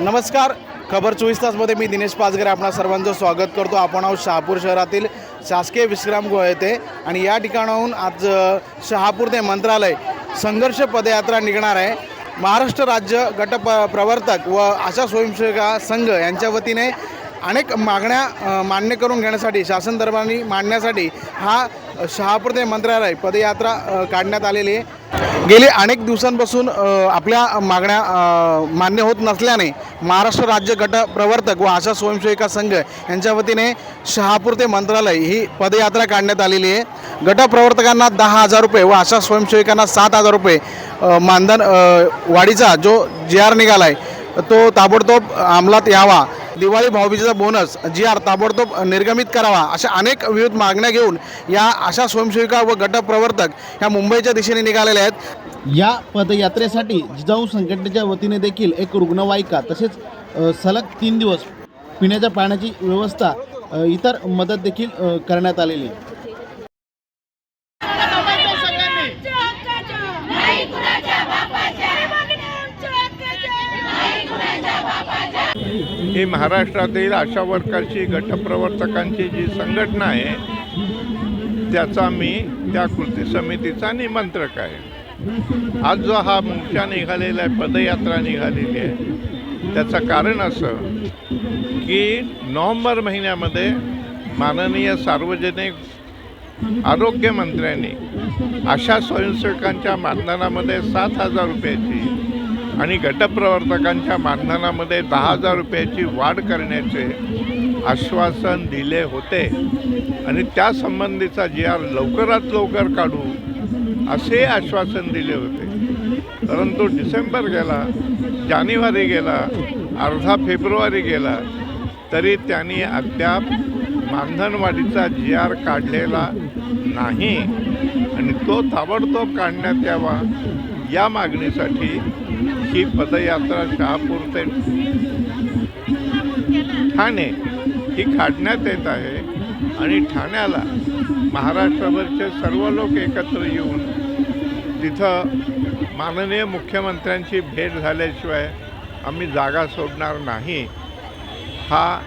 नमस्कार. खबर चोवीस तासमध्ये मी दिनेश पाचगरे आपणा सर्वांचं स्वागत करतो. आपण आहोत शहापूर शहरातील शासकीय विश्रामगृह येथे आणि या ठिकाणाहून आज शहापूर ते मंत्रालय संघर्ष पदयात्रा निघणार आहे. महाराष्ट्र राज्य गट प प्रवर्तक व आशा स्वयंसेविका संघ यांच्या वतीने अनेक मागण्या मान्य करून घेण्यासाठी शासन दरबारी मांडण्यासाठी हा शहापूर ते मंत्रालय पदयात्रा काढण्यात आलेली आहे. गेली अनेक दिवसांपासून आपल्या मागण्या मान्य होत नसल्याने महाराष्ट्र राज्य गट प्रवर्तक व आशा स्वयंसेविका संघ यांच्या वतीने शहापूर ते मंत्रालय ही पदयात्रा काढण्यात आलेली आहे. गटप्रवर्तकांना दहा हजार रुपये व आशा स्वयंसेविकांना सात हजार रुपये मानधन वाढीचा जो जी आर निघाला आहे तो ताबडतोब अंमलात यावा. दिवाळी भाऊबीजेचा बोनस जी आर ताबडतोब निर्गमित करावा अशा अनेक विविध मागण्या घेऊन या अशा स्वयंसेविका व गटप्रवर्तक ह्या मुंबईच्या दिशेने निघालेल्या आहेत. या पदयात्रेसाठी जिजाऊ संघटनेच्या वतीने देखील एक रुग्णवाहिका तसेच सलग तीन दिवस पिण्याच्या पाण्याची व्यवस्था इतर मदत देखील करण्यात आलेली ही महाराष्ट्रातील आशा वर्करची गटप्रवर्तकांची जी संघटना आहे त्याचा मी त्या कृती समितीचा निमंत्रक आहे. आज जो हा मोर्चा निघालेला आहे पदयात्रा निघालेली आहे त्याचं कारण असं की नोव्हेंबर महिन्यामध्ये माननीय सार्वजनिक आरोग्यमंत्र्यांनी अशा स्वयंसेवकांच्या मानधनामध्ये सात हजार रुपयाची आणि गटप्रवर्तकांच्या मानधनामध्ये दहा हजार रुपयाची वाढ करण्याचे आश्वासन दिले होते. आणि त्या संबंधीचा जी आर लवकरात लवकर काढू असे आश्वासन दिले होते. परंतु डिसेंबर गेला जानेवारी गेला अर्धा फेब्रुवारी गेला तरी त्यांनी अद्याप मानधनवाढीचा जी आर काढलेला नाही. आणि तो ताबडतोब काढण्यात यावा या मागणीसाठी ही पदयात्रा शहापूर ते ठाणे ही काढण्यात येत आहे. आणि ठाण्याला महाराष्ट्रभरचे सर्व लोक एकत्र येऊन तिथं माननीय मुख्यमंत्र्यांची भेट झाल्याशिवाय आम्ही जागा सोडणार नाही हा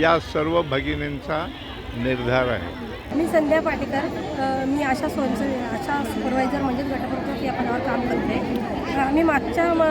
या सर्व भगिनींचा निर्धार आहे. मी संध्या पाटेकर मी आशा स्वयंसेवी आशा सुपरवायझर म्हणजेच गटप्रमुख या पदावर काम करते. आम्ही मागच्या म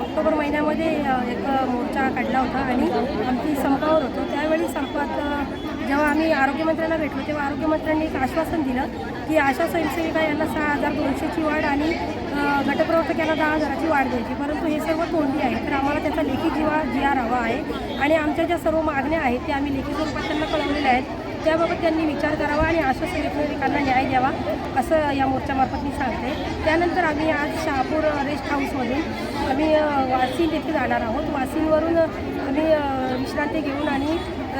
ऑक्टोबर महिन्यामध्ये एक मोर्चा काढला होता आणि आमची संपावर होतो. त्यावेळी संपात जेव्हा आम्ही आरोग्यमंत्र्यांना भेटलो तेव्हा आरोग्यमंत्र्यांनी एक आश्वासन दिलं की आशा स्वयंसेविका यांना सहा हजार दोनशेची वाढ आणि अ, गटप्रवर्तक यांना दहा हजाराची वाढ द्यायची. परंतु हे सर्व तोंडी आहे. तर आम्हाला त्याचा लेखी जीवा जी आर हवा आहे. आणि आमच्या ज्या सर्व मागण्या आहेत त्या आम्ही लेखी स्वरूपात त्यांना कळवलेल्या आहेत. त्याबाबत त्यांनी विचार करावा आणि आशा सेविकांना न्याय द्यावा असं या मोर्चामार्फत मी सांगते. त्यानंतर आम्ही आज शहापूर रेस्ट हाऊसमधून आम्ही अ, वासिन येथे जाणार आहोत. वासिनवरून आम्ही विश्रांती घेऊन आणि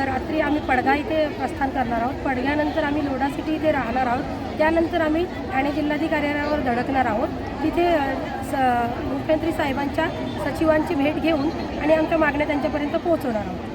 रात्री आम्ही पडगा इथे प्रस्थान करणार आहोत. पडग्यानंतर आम्ही लोढा सिटी इथे राहणार आहोत. त्यानंतर आम्ही ठाणे जिल्हाधिकाऱ्यावर धडकणार आहोत. तिथे स मुख्यमंत्री साहेबांच्या सचिवांची भेट घेऊन आणि आमच्या मागण्या त्यांच्यापर्यंत पोहोचवणार आहोत.